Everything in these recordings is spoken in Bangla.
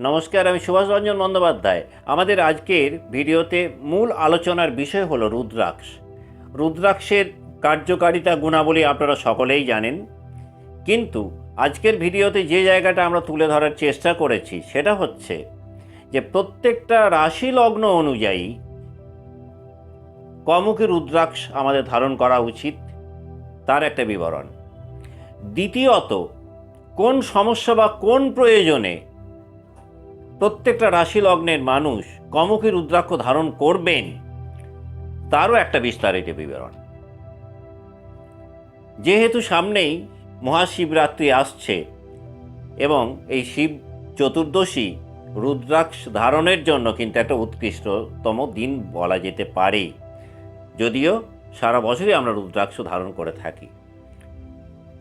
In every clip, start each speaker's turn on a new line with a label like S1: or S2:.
S1: নমস্কার, আমি সুভাষ রঞ্জন বন্দ্যোপাধ্যায়। আমাদের আজকের ভিডিওতে মূল আলোচনার বিষয় হলো রুদ্রাক্ষ। রুদ্রাক্ষের কার্যকারিতা গুণাবলী আপনারা সকলেই জানেন। কিন্তু আজকের ভিডিওতে যে জায়গাটা আমরা তুলে ধরার চেষ্টা করেছি, সেটা হচ্ছে যে প্রত্যেকটা রাশি লগ্ন অনুযায়ী কমুখী রুদ্রাক্ষ আমাদের ধারণ করা উচিত। তার একটা বিবরণ। দ্বিতীয়ত, কোন সমস্যা বা কোন প্রয়োজনে প্রত্যেকটা রাশি লগ্নের মানুষ কমুখী রুদ্রাক্ষ ধারণ করবেন। তারও একটা বিস্তারিত বিবরণ। যেহেতু সামনেই মহাশিবরাত্রি আসছে এবং এই শিব চতুর্দশী রুদ্রাক্ষ ধারণের জন্য কিন্তু একটা উৎকৃষ্টতম দিন বলা যেতে পারে। যদিও সারা বছরই আমরা রুদ্রাক্ষ ধারণ করে থাকি।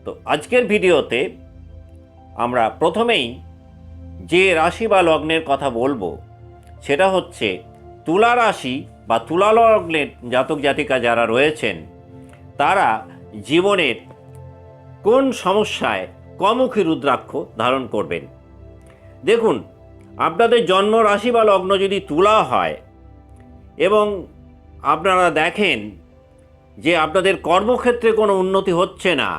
S1: তো আজকের ভিডিওতে আমরা প্রথমেই যে রাশি বা লগ্নের কথা বলব, সেটা হচ্ছে তুলা রাশি বা তুলা লগ্নের জাতক জাতিকা যারা রয়েছেন, তারা জীবনের কোন সমস্যায় কমুখী রুদ্রাক্ষ ধারণ করবেন। দেখুন, আপনাদের জন্ম রাশি বা লগ্ন যদি তুলা হয় এবং আপনারা দেখেন যে আপনাদের কর্মক্ষেত্রে কোনো উন্নতি হচ্ছে না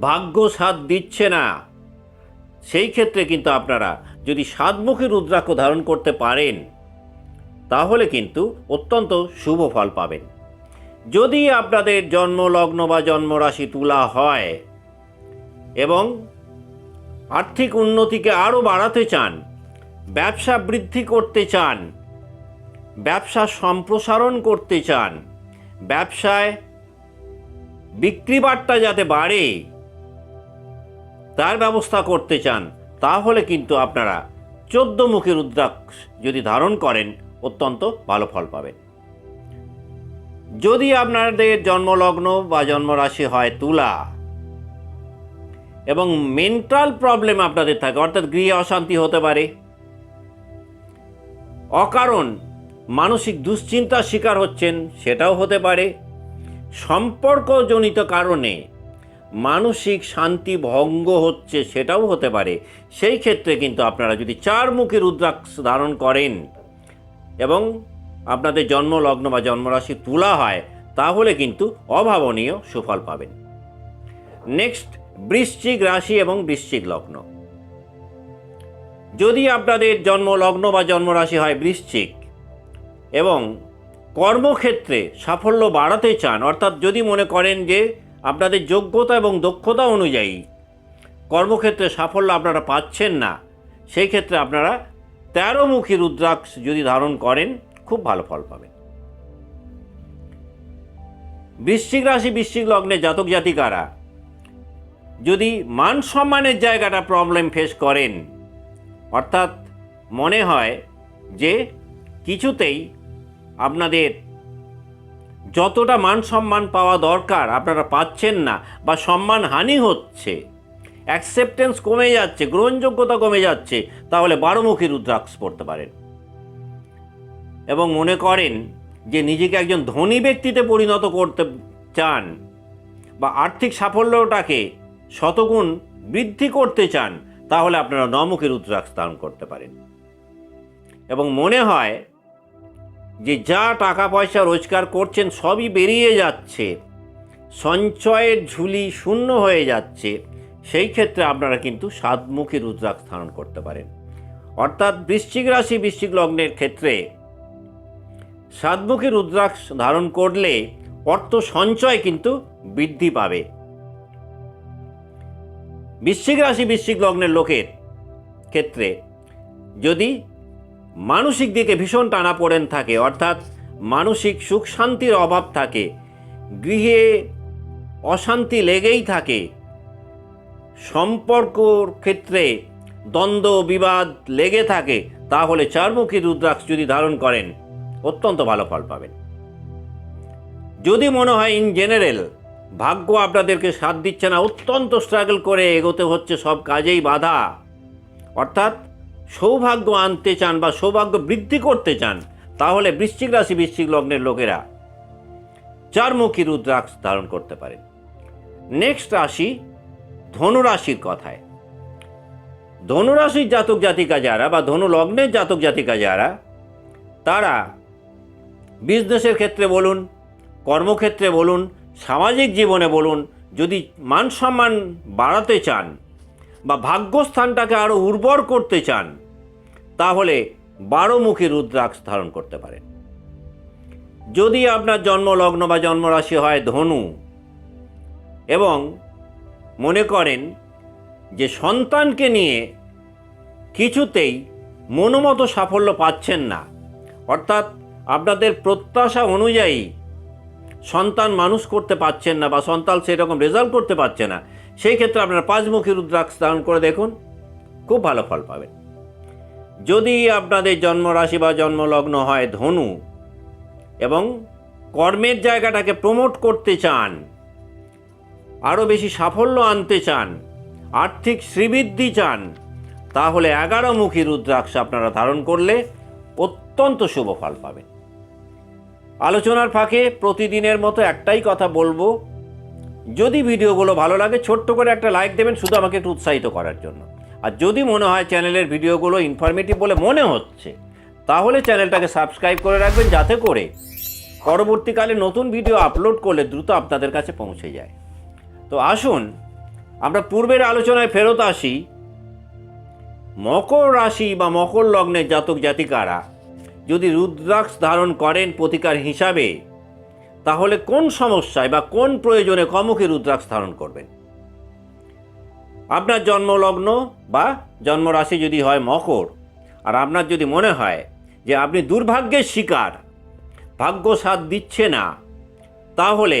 S1: ভাগ্য সাথ দিচ্ছে না সেই ক্ষেত্রে কিন্তু আপনারা যদি সাতমুখী রুদ্রাক্ষ ধারণ করতে পারেন, তাহলে কিন্তু অত্যন্ত শুভ ফল পাবেন। যদি আপনাদের জন্মলগ্ন বা জন্মরাশি তুলা হয় এবং আর্থিক উন্নতিকে আরও বাড়াতে চান, ব্যবসা বৃদ্ধি করতে চান, ব্যবসা সম্প্রসারণ করতে চান, ব্যবসায় বিক্রি বাট্টা যাতে বাড়ে তার ব্যবস্থা করতে চান, তাহলে কিন্তু আপনারা চোদ্দমুখী রুদ্রাক্ষ যদি ধারণ করেন, অত্যন্ত ভালো ফল পাবেন। যদি আপনাদের জন্মলগ্ন বা জন্মরাশি হয় তুলা এবং মেন্টাল প্রবলেম আপনাদের থাকে, অর্থাৎ গৃহে অশান্তি হতে পারে, অকারণ মানসিক দুশ্চিন্তার শিকার হচ্ছেন, সেটাও হতে পারে। সম্পর্কজনিত কারণে মানসিক শান্তি ভঙ্গ হচ্ছে সেটাও হতে পারে। সেই ক্ষেত্রে কিন্তু আপনারা যদি চার চারমুখী রুদ্রাক্ষ ধারণ করেন এবং আপনাদের জন্মলগ্ন বা জন্মরাশি তুলা হয়, তাহলে কিন্তু অভাবনীয় সুফল পাবেন। নেক্সট বৃশ্চিক রাশি এবং বৃশ্চিক লগ্ন। যদি আপনাদের জন্মলগ্ন বা জন্মরাশি হয় বৃশ্চিক এবং কর্মক্ষেত্রে সাফল্য বাড়াতে চান, অর্থাৎ যদি মনে করেন যে আপনাদের যোগ্যতা এবং দক্ষতা অনুযায়ী। কর্মক্ষেত্রে সাফল্য আপনারা পাচ্ছেন না। সেই ক্ষেত্রে আপনারা তেরোমুখী রুদ্রাক্ষ যদি ধারণ করেন, খুব ভালো ফল পাবেন। বৃশ্চিক রাশি, বৃশ্চিক লগ্নে জাতক জাতিকারা, যদি মান সম্মানের জায়গাটা প্রবলেম ফেস করেন, অর্থাৎ মনে হয় যে কিছুতেই আপনাদের যতটা মান সম্মান পাওয়া দরকার আপনারা পাচ্ছেন না বা সম্মান হানি হচ্ছে। অ্যাকসেপ্টেন্স কমে যাচ্ছে, গ্রহণযোগ্যতা কমে যাচ্ছে, তাহলে বারোমুখী রুদ্রাক্ষ পড়তে পারেন। এবং মনে করেন যে নিজেকে একজন ধনী ব্যক্তিতে পরিণত করতে চান বা আর্থিক সাফল্যটাকে শতগুণ বৃদ্ধি করতে চান, তাহলে আপনারা নমুখী রুদ্রাক্ষ ধারণ করতে পারেন। এবং মনে হয় যে যা টাকা পয়সা রোজগার করছেন সবই বেরিয়ে যাচ্ছে। সঞ্চয়ের ঝুলি শূন্য হয়ে যাচ্ছে। সেই ক্ষেত্রে আপনারা কিন্তু সাতমুখী রুদ্রাক্ষ ধারণ করতে পারেন। অর্থাৎ বৃশ্চিক রাশি, বৃশ্চিক লগ্নের ক্ষেত্রে সাতমুখী রুদ্রাক্ষ ধারণ করলে অর্থ সঞ্চয় কিন্তু বৃদ্ধি পাবে। বৃশ্চিক রাশি, বৃশ্চিক লগ্নের লোকের ক্ষেত্রে যদি মানসিক দিকে ভীষণ টানা পড়েন থাকে, অর্থাৎ মানসিক সুখ শান্তির অভাব থাকে, গৃহে অশান্তি লেগেই থাকে। সম্পর্কর ক্ষেত্রে দ্বন্দ্ব, বিবাদ লেগে থাকে, তাহলে চারমুখী রুদ্রাক্ষ যদি ধারণ করেন, অত্যন্ত ভালো ফল পাবেন। যদি মনে হয় ইন জেনারেল ভাগ্য আপনাদেরকে সাথ দিচ্ছে না, অত্যন্ত স্ট্রাগল করে এগোতে হচ্ছে, সব কাজেই বাধা। অর্থাৎ সৌভাগ্য আনতে চান বা সৌভাগ্য বৃদ্ধি করতে চান, তাহলে বৃশ্চিক রাশি, বৃশ্চিক লগ্নের লোকেরা চারমুখী রুদ্রাক্ষ ধারণ করতে পারেন নেক্সট রাশি, ধনুরাশির কথায়। ধনুরাশির জাতক জাতিকা যারা বা ধনু লগ্নের জাতক জাতিকা যারা, তারা বিজনেসের ক্ষেত্রে বলুন, কর্মক্ষেত্রে বলুন, সামাজিক জীবনে বলুন, যদি মান সম্মান বাড়াতে চান বা ভাগ্যস্থানটাকে আরও উর্বর করতে চান, তাহলে বারোমুখী রুদ্রাক্ষ ধারণ করতে পারেন। যদি আপনার জন্মলগ্ন বা জন্মরাশি হয় ধনু এবং মনে করেন যে সন্তানকে নিয়ে কিছুতেই মনোমতো সাফল্য পাচ্ছেন না, অর্থাৎ আপনাদের প্রত্যাশা অনুযায়ী সন্তান মানুষ করতে পারছেন না বা সন্তান সেরকম রেজাল্ট করতে পারছে না সেই ক্ষেত্রে আপনারা পাঁচমুখী রুদ্রাক্ষ ধারণ করে দেখুন, খুব ভালো ফল পাবেন। যদি আপনাদের জন্মরাশি বা জন্মলগ্ন হয় ধনু এবং কর্মের জায়গাটাকে প্রমোট করতে চান, আরও বেশি সাফল্য আনতে চান, আর্থিক শ্রীবৃদ্ধি চান, তাহলে এগারোমুখী রুদ্রাক্ষ আপনারা ধারণ করলে অত্যন্ত শুভ ফল পাবেন। আলোচনার ফাঁকে প্রতিদিনের মতো একটাই কথা বলব যদি ভিডিওগুলো ভালো লাগে, ছোট্ট করে একটা লাইক দেবেন শুধু আমাকে একটু উৎসাহিত করার জন্য। আর যদি মনে হয় চ্যানেলের ভিডিওগুলো ইনফরমেটিভ বলে মনে হচ্ছে, তাহলে চ্যানেলটাকে সাবস্ক্রাইব করে রাখবেন যাতে করে পরবর্তীকালে নতুন ভিডিও আপলোড করলে দ্রুত আপনাদের কাছে পৌঁছে যায়। তো আসুন, আমরা পূর্বের আলোচনায় ফেরত আসি। মকর রাশি বা মকর লগ্নের জাতক জাতিকারা যদি রুদ্রাক্ষ ধারণ করেন প্রতিকার হিসাবে তাহলে কোন সমস্যায় বা কোন প্রয়োজনে কমুখী রুদ্রাক্ষ ধারণ করবেন? আপনার জন্মলগ্ন বা জন্মরাশি যদি হয় মকর, আর আপনার যদি মনে হয় যে আপনি দুর্ভাগ্যের শিকার ভাগ্য সাথ দিচ্ছে না, তাহলে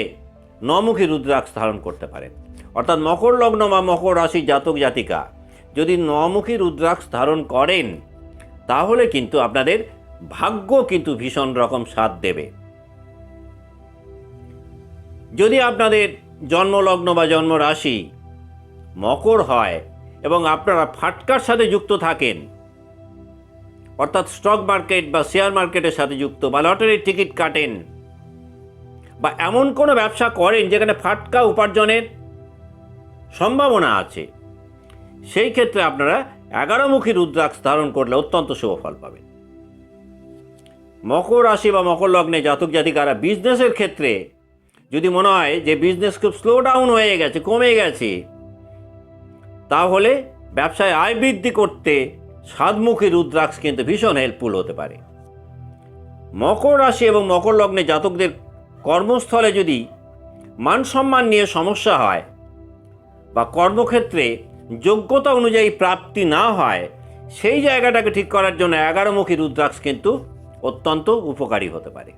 S1: নমুখী রুদ্রাক্ষ ধারণ করতে পারেন। অর্থাৎ মকর লগ্ন বা মকর রাশি জাতক জাতিকা যদি নমুখী রুদ্রাক্ষ ধারণ করেন, তাহলে কিন্তু আপনাদের ভাগ্য কিন্তু ভীষণ রকম সাথ দেবে। যদি আপনাদের জন্মলগ্ন বা জন্ম রাশি মকর হয় এবং আপনারা ফাটকার সাথে যুক্ত থাকেন, অর্থাৎ স্টক মার্কেট বা শেয়ার মার্কেটের সাথে যুক্ত বা লটারির টিকিট কাটেন বা এমন কোনো ব্যবসা করেন যেখানে ফাটকা উপার্জনের সম্ভাবনা আছে, সেই ক্ষেত্রে আপনারা এগারোমুখী রুদ্রাক্ষ ধারণ করলে অত্যন্ত শুভ ফল পাবেন। মকর রাশি বা মকর লগ্নে জাতক জাতিকারা বিজনেসের ক্ষেত্রে যদি মনে হয় যে বিজনেস খুব স্লো ডাউন হয়ে গেছে, কমে গেছে, তাহলে ব্যবসায় আয় বৃদ্ধি করতে সাতমুখী রুদ্রাক্ষ কিন্তু ভীষণ হেল্পফুল হতে পারে। মকর রাশি এবং মকর লগ্নে জাতকদের কর্মস্থলে যদি মান সম্মান নিয়ে সমস্যা হয় বা কর্মক্ষেত্রে যোগ্যতা অনুযায়ী প্রাপ্তি না হয়, সেই জায়গাটাকে ঠিক করার জন্য এগারোমুখী রুদ্রাক্ষ কিন্তু অত্যন্ত উপকারী হতে পারে।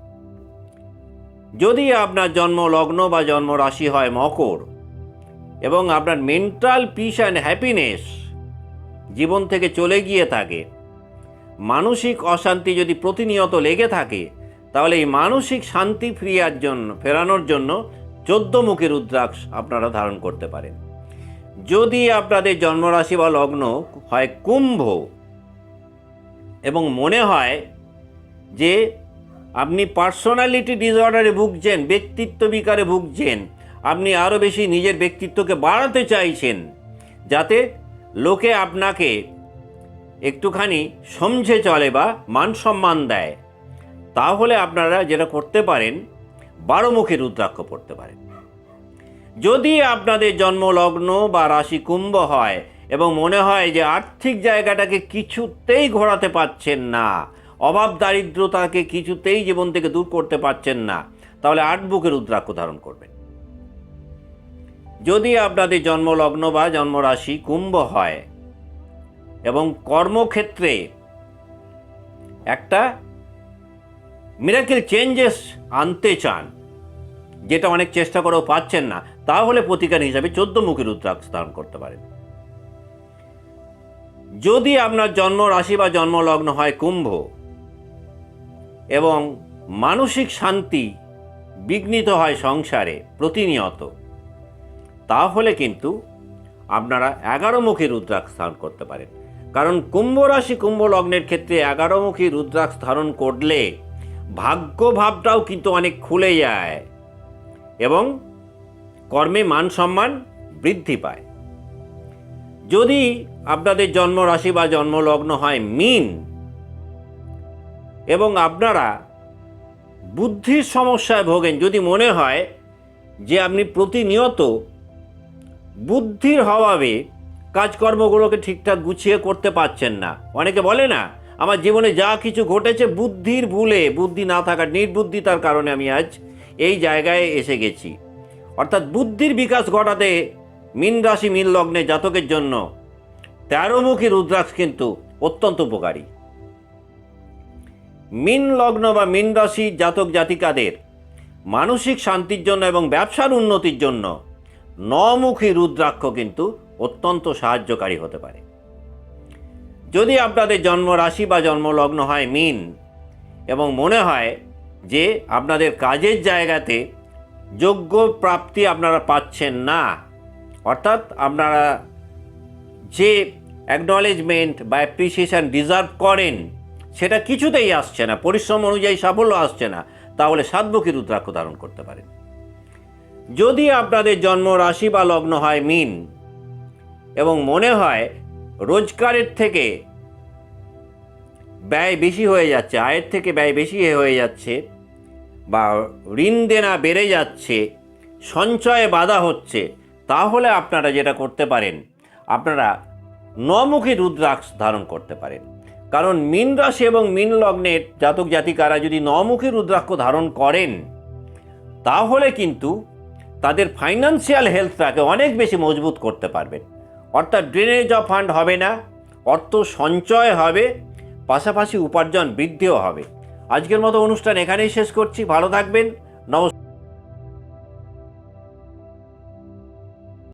S1: যদি আপনার জন্ম লগ্ন বা জন্ম রাশি হয় মকর, এবং আপনার মেন্টাল পিস অ্যান্ড হ্যাপিনেস জীবন থেকে চলে গিয়ে থাকে, মানসিক অশান্তি যদি প্রতিনিয়ত লেগে থাকে, তাহলে এই মানসিক শান্তি ফিরিয়ার জন্য, ফেরানোর জন্য চোদ্দমুখী রুদ্রাক্ষ আপনারা ধারণ করতে পারেন। যদি আপনাদের জন্মরাশি বা লগ্ন হয় কুম্ভ, এবং মনে হয় যে আপনি পার্সোনালিটি ডিসঅর্ডারে ভুগছেন, ব্যক্তিত্ব বিকারে ভুগছেন, আপনি আরও বেশি নিজের ব্যক্তিত্বকে বাড়াতে চাইছেন, যাতে লোকে আপনাকে একটুখানি সমঝে চলে বা মান সম্মান দেয়, তাহলে আপনারা যেটা করতে পারেন বারোমুখী রুদ্রাক্ষ পড়তে পারেন। যদি আপনাদের জন্মলগ্ন বা রাশি কুম্ভ হয় এবং মনে হয় যে আর্থিক জায়গাটাকে কিছুতেই ঘোরাতে পারছেন না অভাব দারিদ্রতাকে কিছুতেই জীবন থেকে দূর করতে পারছেন না। তাহলে আট বুকের রুদ্রাক্ষ ধারণ করবেন। যদি আপনাদের জন্মলগ্ন বা জন্মরাশি কুম্ভ হয় এবং কর্মক্ষেত্রে একটা মিরাকেল চেঞ্জেস আনতে চান, যেটা অনেক চেষ্টা করেও পাচ্ছেন না, তাহলে প্রতিকার হিসাবে চোদ্দ মুখী রুদ্রাক্ষ ধারণ করতে পারেন। যদি আপনার জন্ম রাশি বা জন্মলগ্ন হয় কুম্ভ এবং মানসিক শান্তি বিঘ্নিত হয় সংসারে প্রতিনিয়ত। তাহলে কিন্তু আপনারা এগারোমুখী রুদ্রাক্ষ ধারণ করতে পারেন। কারণ কুম্ভ রাশি কুম্ভ লগ্নের ক্ষেত্রে এগারোমুখী রুদ্রাক্ষ ধারণ করলে ভাগ্য ভাবটাও কিন্তু অনেক খুলে যায় এবং কর্মে মান সম্মান বৃদ্ধি পায়। যদি আপনাদের জন্ম রাশি বা জন্মলগ্ন হয় মিন এবং আপনারা বুদ্ধির সমস্যায় ভোগেন। যদি মনে হয় যে আপনি প্রতিনিয়ত বুদ্ধির অভাবে কাজকর্মগুলোকে ঠিকঠাক গুছিয়ে করতে পারছেন না। অনেকে বলে না, আমার জীবনে যা কিছু ঘটেছে বুদ্ধির ভুলে, বুদ্ধি না থাকার নির্বুদ্ধিতার কারণে আমি আজ এই জায়গায় এসে গেছি। অর্থাৎ বুদ্ধির বিকাশ ঘটাতে মীন রাশি, মীন লগ্নে জাতকের জন্য তেরোমুখী রুদ্রাক্ষ কিন্তু অত্যন্ত উপকারী। মিন লগ্ন বা মিন রাশি জাতক জাতিকাদের মানসিক শান্তির জন্য এবং ব্যবসার উন্নতির জন্য নমুখী রুদ্রাক্ষ কিন্তু অত্যন্ত সাহায্যকারী হতে পারে। যদি আপনাদের জন্ম রাশি বা জন্মলগ্ন হয় মিন এবং মনে হয় যে আপনাদের কাজের জায়গাতে যোগ্য প্রাপ্তি আপনারা পাচ্ছেন না, অর্থাৎ আপনারা যে অ্যাকনলেজমেন্ট বা অ্যাপ্রিসিয়েশন ডিজার্ভ করেন সেটা কিছুতেই আসছে না, পরিশ্রম অনুযায়ী সাফল্য আসছে না, তাহলে সাতমুখী রুদ্রাক্ষ ধারণ করতে পারেন। যদি আপনাদের জন্ম রাশি বা লগ্ন হয় মিন, এবং মনে হয় রোজগারের থেকে ব্যয় বেশি হয়ে যাচ্ছে, আয়ের থেকে ব্যয় বেশি হয়ে যাচ্ছে, বা ঋণ দেনা বেড়ে যাচ্ছে, সঞ্চয়ে বাধা হচ্ছে, তাহলে আপনারা যেটা করতে পারেন, আপনারা নমুখী রুদ্রাক্ষ ধারণ করতে পারেন। কারণ মিন রাশি এবং মিন লগ্নের জাতক জাতিকারা যদি নমুখী রুদ্রাক্ষ ধারণ করেন, তাহলে কিন্তু তাদের ফাইন্যান্সিয়াল হেলথটাকে অনেক বেশি মজবুত করতে পারবেন অর্থাৎ ড্রেনেজ অফ ফান্ড হবে না, অর্থ সঞ্চয় হবে, পাশাপাশি উপার্জন বৃদ্ধিও হবে। আজকের মতো অনুষ্ঠান এখানেই শেষ করছি, ভালো থাকবেন, নমস্কার।